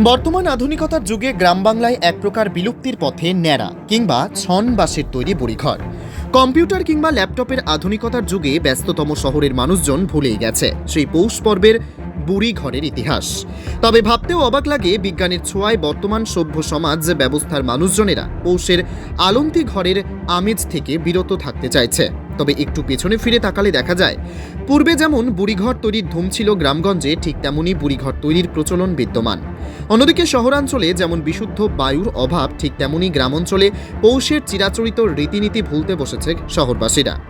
বর্তমান আধুনিকতার যুগে গ্রাম বাংলায় এক প্রকার বিলুপ্তির পথে ন্যাড়া কিংবা ছন বাঁশের তৈরি বুড়িঘর। কম্পিউটার কিংবা ল্যাপটপের আধুনিকতার যুগে ব্যস্ততম শহরের মানুষজন ভুলেই গেছে। সেই পৌষ পর্বের বুড়ি ঘরের ইতিহাস। তবে ভাবতেও অবাক লাগে বিজ্ঞানের ছোঁয়ায় বর্তমান সভ্য সমাজ ব্যবস্থার মানুষজনেরা পৌষের আলন্তি ঘরের আমেজ থেকে বিরত থাকতে চাইছে। তবে একটু পেছনে ফিরে তাকালে দেখা যায় পূর্বে যেমন বুড়িঘর তৈরির ধুম ছিল গ্রামগঞ্জে, ঠিক তেমনই বুড়িঘর তৈরির প্রচলন বিদ্যমান। অন্যদিকে শহরাঞ্চলে যেমন বিশুদ্ধ বায়ুর অভাব, ঠিক তেমনই গ্রামাঞ্চলে পৌষের চিরাচরিত রীতিনীতি ভুলতে বসেছে শহরবাসীরা।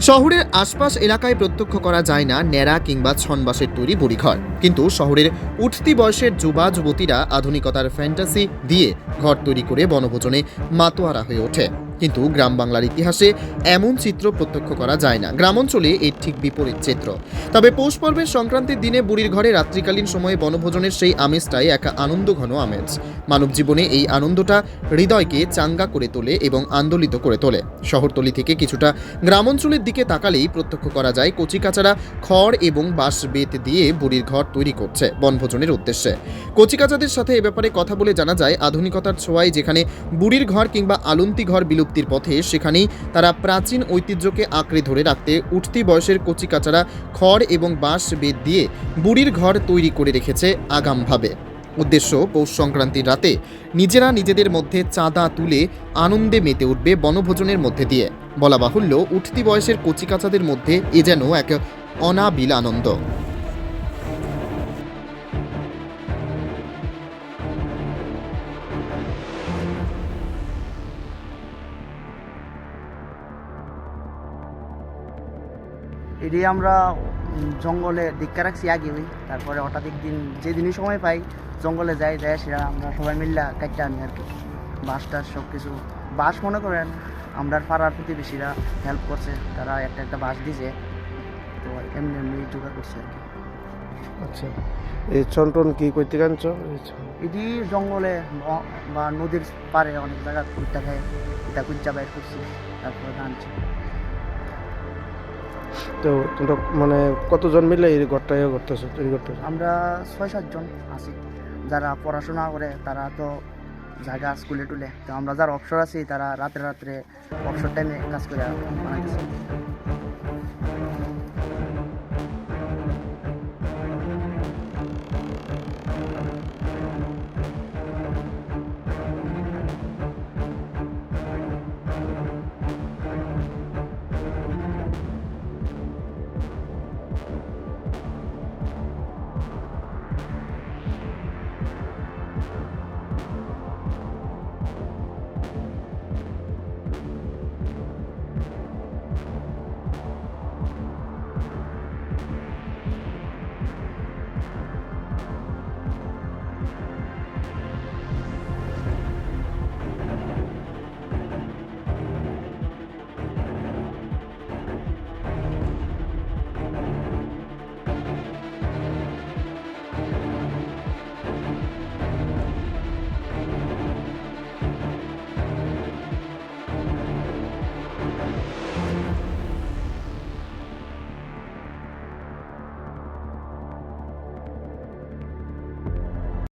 শহরের আশপাশ এলাকায় প্রত্যক্ষ করা যায় না ন্যাড়া কিংবা ছনবাসের তৈরি বুড়িঘর। কিন্তু শহরের উঠতি বয়সের যুবা, যুবতীরা আধুনিকতার ফ্যান্টাসি দিয়ে ঘর তৈরি করে বনভোজনে মাতোয়ারা হয়ে ওঠে। কিন্তু গ্রাম বাংলার ইতিহাসে এমন চিত্র প্রত্যক্ষ করা যায় না। গ্রামাঞ্চলে এর ঠিক বিপরীত চিত্র। তবে পৌষ পর্বের সংক্রান্তির দিনে বুড়ির ঘরে রাত্রিকালীন সময়ে বনভোজনের সেই আমেজটাই এক আনন্দ ঘন আমেজ। মানব জীবনে এই আনন্দটা হৃদয়কে চাঙ্গা করে তোলে এবং আন্দোলিত করে তোলে। শহরতলি থেকে কিছুটা গ্রামাঞ্চলের দিকে তাকালেই প্রত্যক্ষ করা যায় কচিকাচারা খড় এবং বাঁশ বেত দিয়ে বুড়ির ঘর তৈরি করছে বনভোজনের উদ্দেশ্যে। কচিকাচাদের সাথে এ ব্যাপারে কথা বলে জানা যায়, আধুনিকতার ছোঁয়ায় যেখানে বুড়ির ঘর কিংবা আলন্তি ঘর বিলুপ্তির পথে সেখানেই তারা প্রাচীন ঐতিহ্যকে আঁকড়ে ধরে রাখতে উঠতি বয়সের কচিকাচারা খড় এবং বাঁশ বেত দিয়ে বুড়ির ঘর তৈরি করে রেখেছে আগামভাবে। উদ্দেশ্য, পৌষ সংক্রান্তির রাতে নিজেরা নিজেদের মধ্যে চাঁদা তুলে আনন্দে মেতে উঠবে বনভোজনের মধ্যে দিয়ে। বলা বাহুল্য, উঠতি বয়সের কচিকাচাদের মধ্যে এ যেন এক অনাবিল আনন্দ। এটি আমরা জঙ্গলে দীক্ষা রাখছি আগে ওই তারপরে হঠাৎ একদিন যেদিনই সময় পাই জঙ্গলে যাই যাই সেটা আমরা সবাই মিল্লা কাটতে আনি আর কি। বাঁশ টাস সব কিছু বাঁশ মনে করেন আমরা পাড়ার প্রতিবেশীরা হেল্প করছে তারা একটা একটা বাঁশ দিছে তো এমনি এমনি জোগাড় করছে আর কি। আচ্ছা। এই চন্টন কি করতে গানছ এটি জঙ্গলে বা নদীর পাড়ে অনেক জায়গা কুইটা খায় এটা কুইটা বাইর করছি তারপরে আনছি তো তোমরা মানে কতজন মিলে এই ঘরটা করতেছো তৈরি করতেছো? আমরা ছয় সাতজন আছি। যারা পড়াশোনা করে, তারা তো জায়গা স্কুলে টুলে। তো আমরা যারা অবসর আছি, তারা রাত্রে রাত্রে অবসর টাইমে কাজ করে বানাইতেছে।